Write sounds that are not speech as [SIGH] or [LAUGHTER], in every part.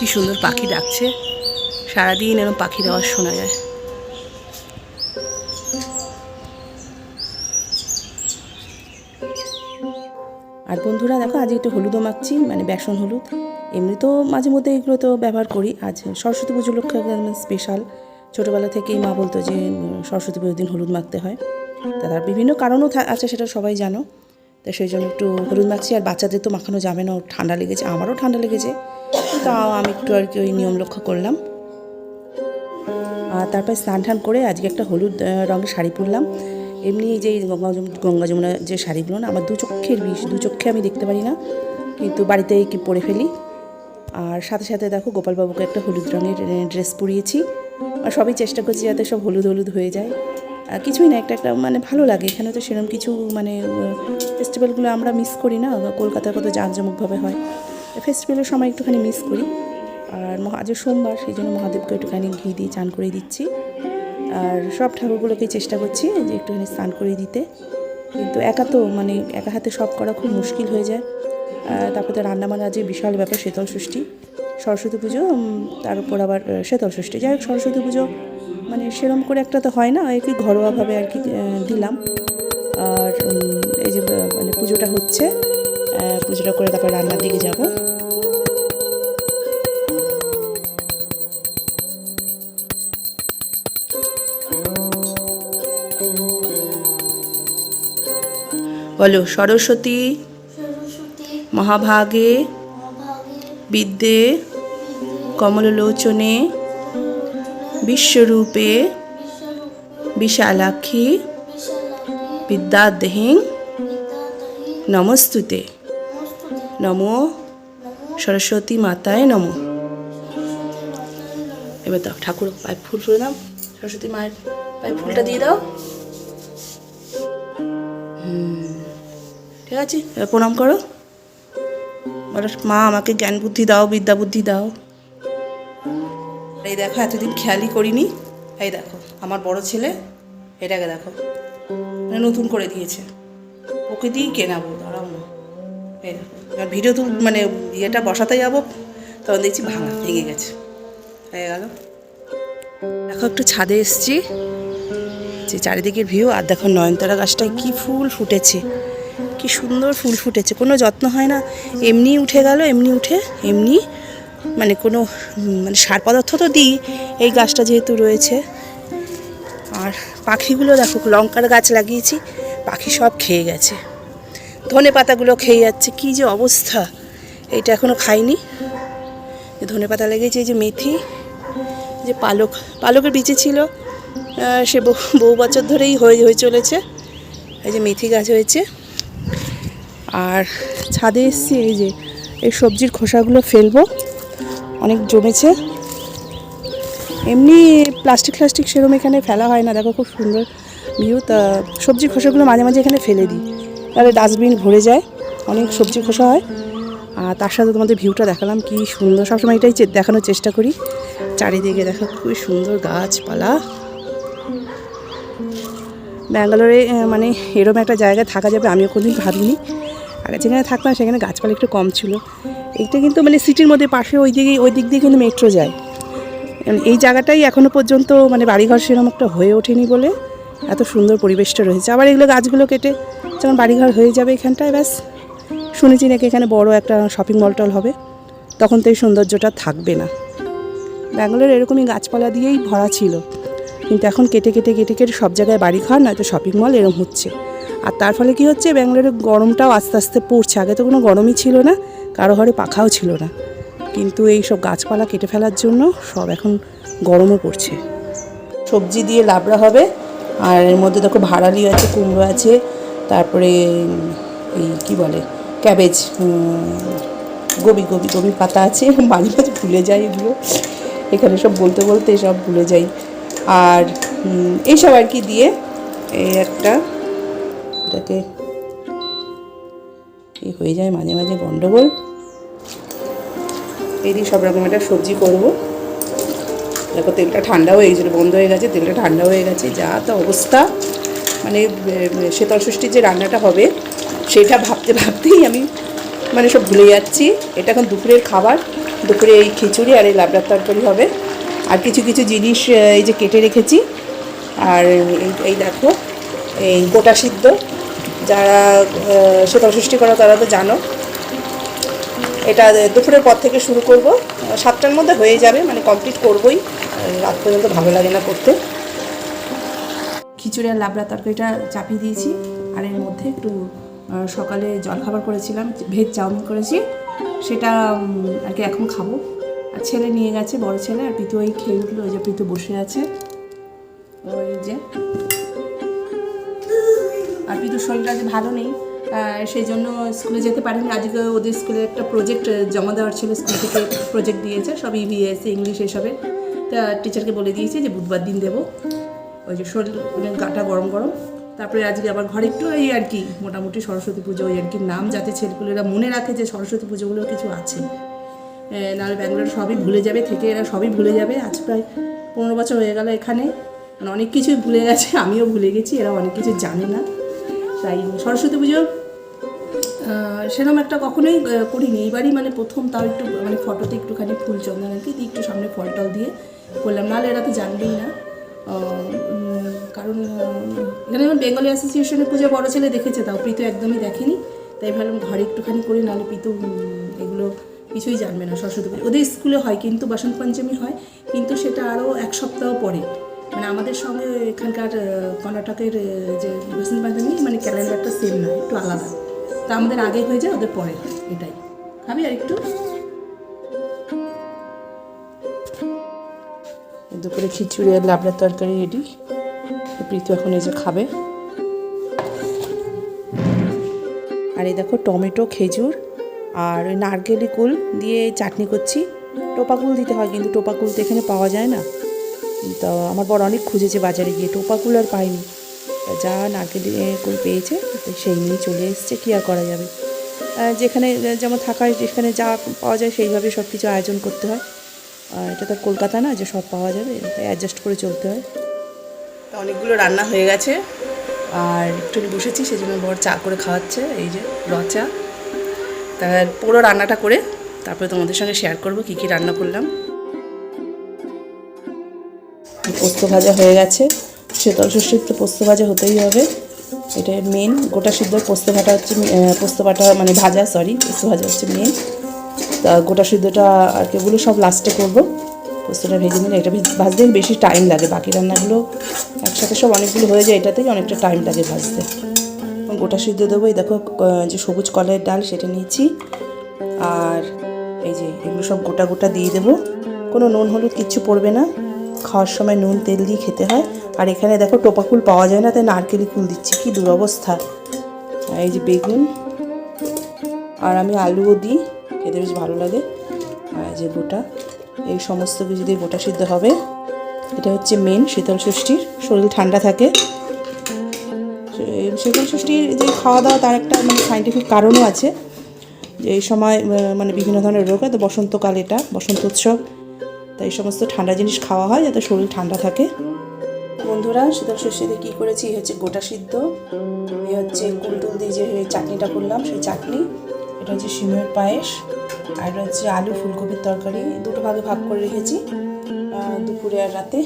কি সুন্দর পাখি ডাকছে। সারাদিন এরকম পাখির আওয়াজ শোনা যায়। আর বন্ধুরা, দেখো আজ একটু হলুদও মাখছি মানে বেসন হলুদ। এমনি তো মাঝে মধ্যে এগুলো তো ব্যবহার করি। আজ সরস্বতী পুজো লক্ষ্যে স্পেশাল ছোটোবেলা থেকেই মা বলতো যে সরস্বতী পুজোর দিন হলুদ মাখতে হয়। তার বিভিন্ন কারণও আছে, সেটা সবাই জানো। তো সেই জন্য একটু হলুদ মাখছি, আর বাচ্চাদের তো মাখানো যাবে না ঠান্ডা লেগেছে, আমারও ঠান্ডা লেগেছে। তাও আমি একটু আর কি ওই নিয়ম লক্ষ্য করলাম। আর তারপরে স্নান টান করে আজকে একটা হলুদ রঙের শাড়ি পরলাম। এমনি এই যে গঙ্গা গঙ্গা যমুনা যে শাড়িগুলো না, আমার দু চক্ষের বিষ, দু চক্ষে আমি দেখতে পারি না। কিন্তু বাড়িতে কি পরে ফেলি। আর সাথে সাথে দেখো গোপালবাবুকে একটা হলুদ রঙের ড্রেস পরিয়েছি। আর সবই চেষ্টা করছি যাতে সব হলুদ হলুদ হয়ে যায়। আর কিছুই না, একটা একটা মানে ভালো লাগে। এখানে তো সেরকম কিছু মানে ফেস্টিভ্যালগুলো আমরা মিস করি না। কলকাতার কত জাঁকজমকভাবে হয়। ফেস্টিভ্যালের সময় একটুখানি মিস করি। আর মহা, আজ সোমবার, সেই জন্য মহাদেবকে একটুখানি ঘি দিয়ে চান করে দিচ্ছি। আর সব ঠাকুরগুলোকেই চেষ্টা করছি যে একটুখানি স্নান করে দিতে। কিন্তু একা তো মানে একা হাতে সব করা খুব মুশকিল হয়ে যায়। তারপর তো রান্না বান্না যে বিশাল ব্যাপার, শীতল ষষ্ঠী, সরস্বতী পুজো তার উপর আবার শীতল ষষ্ঠী। যাই হোক, সরস্বতী পুজো মানে সেরম করে একটা তো হয় না কি ঘরোয়াভাবে আর কি দিলাম। আর এই যে মানে পুজোটা হচ্ছে পুজোটা করে তারপর রান্নার দিকে যাব। বলো সরস্বতী মহাভাগে বিদ্যে কমললোচনে বিশ্বরূপে বিশালাক্ষী বিদ্যাদেহিং নমস্তুতে। নমো সরস্বতী মাতায় নমো। এবার দাও, ঠাকুর পায়ে ফুল ফুলে দাও। সরস্বতী মায়ের পায়ে ফুলটা দিয়ে দাও। ঠিক আছে, এবার প্রণাম করো। মা, আমাকে জ্ঞান বুদ্ধি দাও, বিদ্যা বুদ্ধি দাও। এই দেখো, এতদিন খেয়ালই করিনি। এই দেখো, আমার বড় ছেলে, এটাকে দেখো। মানে নতুন করে দিয়েছে। ওকে দিয়েই কেনাবো। এবার ভিডিও তুল মানে ইয়েটা বসাতে যাব, তখন দেখছি ভাঙা, ভেঙে গেছে। হয়ে গেল। দেখো, একটু ছাদে এসছি। যে চারিদিকের ভিউ আর দেখো নয়নতারা গাছটায় কি ফুল ফুটেছে। কি সুন্দর ফুল ফুটেছে। কোনো যত্ন হয় না। এমনি উঠে গেল, এমনি উঠে, এমনি মানে কোনো মানে সার পদার্থ তো দিই, এই গাছটা যেহেতু রয়েছে। আর পাখিগুলো দেখো, লঙ্কার গাছ লাগিয়েছি, পাখি সব খেয়ে গেছে। ধনে পাতাগুলো খেয়ে যাচ্ছে, কি যে অবস্থা। এটা এখনও খাইনি। ধনে পাতা লেগেছে, এই যে মেথি যে পালক। পালকের বিচে ছিল সে বহু বছর ধরেই হয়ে হয়ে চলেছে। এই যে মেথি গাছ হয়েছে। আর ছাদে এসছি, এই যে, এই সবজির খোসাগুলো ফেলব। অনেক জমেছে। এমনি প্লাস্টিক, ফ্লাস্টিক সেরকম এখানে ফেলা হয় না। দেখো খুব সুন্দর ভিউ তা সবজির খোসাগুলো মাঝে মাঝে এখানে ফেলে দিই। তাহলে ডাস্টবিন ভরে যায়, অনেক সবজি খোসা হয়। আর তার সাথে তোমাদের ভিউটা দেখালাম, কি সুন্দর। সবসময় এটাই দেখানোর চেষ্টা করি। চারিদিকে দেখো, খুবই সুন্দর গাছপালা। ব্যাঙ্গালোরে মানে এরকম একটা জায়গায় থাকা যাবে, আমিও কোনোদিন ভাবিনি। আগে যেখানে থাকতাম, সেখানে গাছপালা একটু কম ছিল। এইটা কিন্তু মানে সিটির মধ্যে, পাশে ওই দিকে, ওই দিক দিয়ে কিন্তু মেট্রো যায়। এই জায়গাটাই এখনও পর্যন্ত মানে বাড়িঘর সেরকম একটা হয়ে ওঠেনি বলে এত সুন্দর পরিবেশটা রয়েছে। আবার এগুলো গাছগুলো কেটে যখন বাড়িঘর হয়ে যাবে এখানটায়, ব্যাস। শুনেছি নাকি এখানে বড় একটা শপিং মল টল হবে। তখন তো এই সৌন্দর্যটা থাকবে না। ব্যাঙ্গালোর এরকমই গাছপালা দিয়েই ভরা ছিল। কিন্তু এখন কেটে কেটে কেটে কেটে সব জায়গায় বাড়ি ঘর নয়তো শপিং মল এরম হচ্ছে। আর তার ফলে কি হচ্ছে, ব্যাঙ্গালোরের গরমটাও আস্তে আস্তে পড়ছে। আগে তো কোনো গরমই ছিল না, কারও ঘরে পাখাও ছিল না। কিন্তু এই সব গাছপালা কেটে ফেলার জন্য সব এখন গরমও পড়ছে। সবজি দিয়ে লাবড়া হবে। আর এর মধ্যে দেখো ভাড়ালি আছে, কুমড়ো আছে। তারপরে, এই কি বলে, ক্যাবেজ গোবি গোবি গোবি পাতা আছে, [LAUGHS] মাঝে মাঝে ভুলে যাই এগুলো। এখানে সব বলতে বলতে সব ভুলে যাই। আর এইসব আর কি দিয়ে এই একটা, এটাকে কি হয়ে যায়, মাঝে মাঝে গন্ডগোল। এই দিয়ে সব রকম একটা সবজি করব। দেখো, তেলটা ঠান্ডা হয়ে গেছিল বন্ধ হয়ে গেছে, তেলটা ঠান্ডা হয়ে গেছে, যা তো অবস্থা। মানে শীতল ষষ্ঠীর যে রান্নাটা হবে সেটা ভাবতে ভাবতেই আমি মানে সব ভুলে যাচ্ছি। এটা এখন দুপুরের খাবার, দুপুরে এই খিচুড়ি আর এই লাবড়ার তরকারি হবে। আর কিছু কিছু জিনিস এই যে কেটে রেখেছি। আর এই- দেখো, এই গোটা সিদ্ধ। যারা শীতল সৃষ্টি করো তারা তো জানো। এটা দুপুরের পর থেকে শুরু করব। সাতটার মধ্যে হয়ে যাবে মানে কমপ্লিট করবই। রাত পর্যন্ত ভালো লাগে না করতে। খিচুড়ি আর লাবড়া তরকারিটা চাপিয়ে দিয়েছি। আর এর মধ্যে একটু সকালে জলখাবার করেছিলাম, ভেজ চাউমিন করেছি। সেটা আর কি এখন খাব। আর ছেলে নিয়ে গেছে, বড় ছেলে, আর পিতু ওই খেয়ে উঠল, ওই যে পিতু বসে আছে। ওই যে। আর পিতুর শরীরটা যে ভালো নেই সেই জন্য স্কুলে যেতে পারেনি। আজকে ওদের স্কুলে একটা প্রজেক্ট জমা দেওয়ার ছিল, স্কুল থেকে প্রজেক্ট দিয়েছে, সব ইভিএস ইংলিশ এসবের। তা টিচারকে বলে দিয়েছি যে বুধবার দিন দেবো। ওই যে শরীর মানে গাটা গরম গরম। তারপরে আজকে আবার ঘরে একটু এই আর কি, মোটামুটি সরস্বতী পুজো ওই আর কি নাম যাতে ছেলেপুলেরা মনে রাখে যে সরস্বতী পুজোগুলো কিছু আছে। নাহলে ব্যাঙ্গালোর সবই ভুলে যাবে, থেকে এরা সবই ভুলে যাবে। আজ প্রায় পনেরো বছর হয়ে গেল এখানে। মানে অনেক কিছুই ভুলে গেছে, [LAUGHS] আমিও ভুলে গেছি, এরা অনেক কিছু জানে না। তাই সরস্বতী পুজো সেরকম একটা কখনোই করিনি। এইবারই মানে প্রথম তাও একটু মানে ফটোতে একটুখানি ফুল চন্দন আর কি একটু সামনে ফল টল দিয়ে করলাম। নাহলে এরা তো জানবেই না। কারণ এখানে যেমন বেঙ্গলি অ্যাসোসিয়েশনের পুজো, বড় ছেলে দেখেছে, তাও প্রীত একদমই দেখেনি। তাই ভাবলাম ঘরে একটুখানি করি, নাহলে প্রীত এগুলো কিছুই জানবে না, সরস্বতী পুজো। ওদের স্কুলে হয় কিন্তু, বসন্ত পঞ্চমী হয়, কিন্তু সেটা আরও এক সপ্তাহ পরে। মানে আমাদের সঙ্গে এখানকার কর্ণাটকের যে বসন্ত পঞ্চমী মানে ক্যালেন্ডারটা সেম না, একটু আলাদা। তা আমাদের আগে হয়ে যায়, ওদের পরে হয়, এটাই। খাবি আর একটু? দুপুরে খিচুড়ি আর লাবড়ার তরকারি রেডি প্রীতু এখন এই যে খাবে। আর এই দেখো টমেটো, খেজুর আর ওই নারকেলি কুল দিয়ে চাটনি করছি। টোপাকুল দিতে হয় কিন্তু টোপাকুল তো এখানে পাওয়া যায় না। তো আমার বড় অনেক খুঁজেছে বাজারে গিয়ে টোপাকুল আর পাইনি। যা নারকেলি কুল পেয়েছে তো সেই নিয়ে চলে এসছে, কী আর করা যাবে। যেখানে যেমন থাকায়, যেখানে যা পাওয়া যায় সেইভাবে সব কিছু আয়োজন করতে হয়। এটা তো কলকাতা না যে সব পাওয়া যাবে তাই অ্যাডজাস্ট করে চলতে হয়। তো অনেকগুলো রান্না হয়ে গেছে আর একটুখানি বসেছি সেই জন্য বর চা করে খাওয়াচ্ছে এই যে র চা। তার পুরো রান্নাটা করে তারপরে তোমাদের সঙ্গে শেয়ার করব কী কী রান্না করলাম। পোস্ত ভাজা হয়ে গেছে শীতল ষষ্ঠীর তো পোস্ত ভাজা হতেই হবে। এটা মেন গোটা সিদ্ধ পোস্ত ভাটা হচ্ছে পোস্ত বাটা মানে ভাজা সরি পোস্ত ভাজা হচ্ছে মেন তা গোটা সিদ্ধটা আর কি, ওগুলো সব লাস্টে করব। পোস্তটা ভেজে নিলে এটা ভেজ- ভাজতে বেশি টাইম লাগে, বাকি রান্নাগুলো একসাথে সব অনেকগুলো হয়ে যায় এটাতেই অনেকটা টাইম লাগে ভাজতে। গোটা সিদ্ধ দেবো, এই দেখো যে সবুজ কলের ডাল সেটা নিয়েছি। আর এই যে এগুলো সব গোটা গোটা দিয়ে দেবো। কোনো নুন হলুদ কিচ্ছু পড়বে না। খাওয়ার সময় নুন তেল দিয়ে খেতে হয়। আর এখানে দেখো টোপা ফুল পাওয়া যায় না, তাই নারকেলি ফুল দিচ্ছি, কি দুরবস্থা। এই যে বেগুন। আর আমি আলুও দিই। খেতে বেশ ভালো লাগে। আর যে গোটা এই সমস্ত কিছু দিয়ে গোটা সিদ্ধ হবে। এটা হচ্ছে মেন শীতল ষষ্ঠীর, শরীর ঠান্ডা থাকে। শীতল ষষ্ঠীর যে খাওয়া দাওয়া তার একটা মানে সাইন্টিফিক কারণও আছে। যে এই সময় মানে বিভিন্ন ধরনের রোগ হয়, তো বসন্তকাল এটা, বসন্ত উৎসব। তাই এই সমস্ত ঠান্ডা জিনিস খাওয়া হয়, যাতে শরীর ঠান্ডা থাকে। বন্ধুরা, শীতল ষষ্ঠীতে কী করেছি? হচ্ছে গোটা সিদ্ধ। এই হচ্ছে কুলটুল দিয়ে যে চাটনিটা করলাম, সেই চাটনি। এটা হচ্ছে সিমের পায়েস আর এটা হচ্ছে আলু ফুলকপির তরকারি। দুটো ভাগে ভাগ করে রেখেছি। দুপুরে আর রাতে।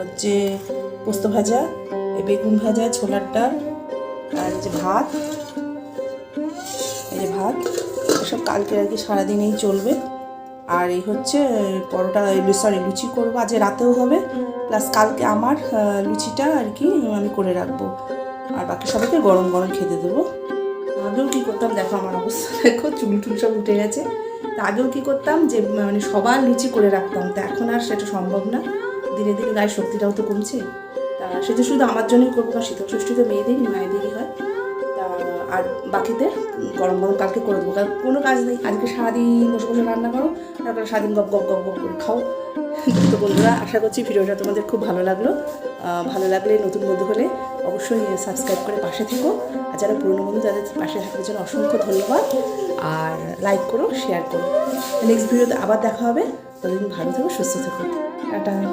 হচ্ছে পোস্ত ভাজা বেগুন ভাজা, ছোলার ডাল আর যে ভাত, এই যে ভাত, এসব কালকে আর কি সারাদিনেই চলবে। আর এই হচ্ছে পরোটা সরি লুচি করব। আজ রাতেও হবে। প্লাস কালকে আমার লুচিটা আর কি আমি করে রাখব। আর বাকি সবাইকে গরম গরম খেতে দেবো। আগেও কী করতাম? দেখো আমার অবস্থা, দেখো চুল টুল সব উঠে গেছে। তা আগেও কী করতাম যে মানে সবার লুচি করে রাখতাম। তা এখন আর সেটা সম্ভব না। ধীরে ধীরে গায়ের শক্তিটাও তো কমছে। তা সেটা শুধু আমার জন্যই করব, কারণ শীতল ষষ্ঠী তো মেয়েদেরই, মায়েদেরই হয়। আর বাকিদের গরম গরম কালকে করে দেবো। কারণ কোনো কাজ নেই। আজকে সারাদিন বসে বসে রান্না করো, তারপরে সারাদিন গপ গপ গপ গপ করে খাও। [LAUGHS] তো বন্ধুরা, আশা করছি ভিডিওটা তোমাদের খুব ভালো লাগল। ভালো লাগলে নতুন বন্ধু হলে অবশ্যই সাবস্ক্রাইব করে পাশে থেকো। আর যারা পুরনো বন্ধু, তাদের পাশে থাকার জন্য অসংখ্য ধন্যবাদ। আর লাইক করো শেয়ার করো। নেক্সট ভিডিওতে আবার দেখা হবে। ততদিন ভালো থেকো, সুস্থ থেকো। টাটা।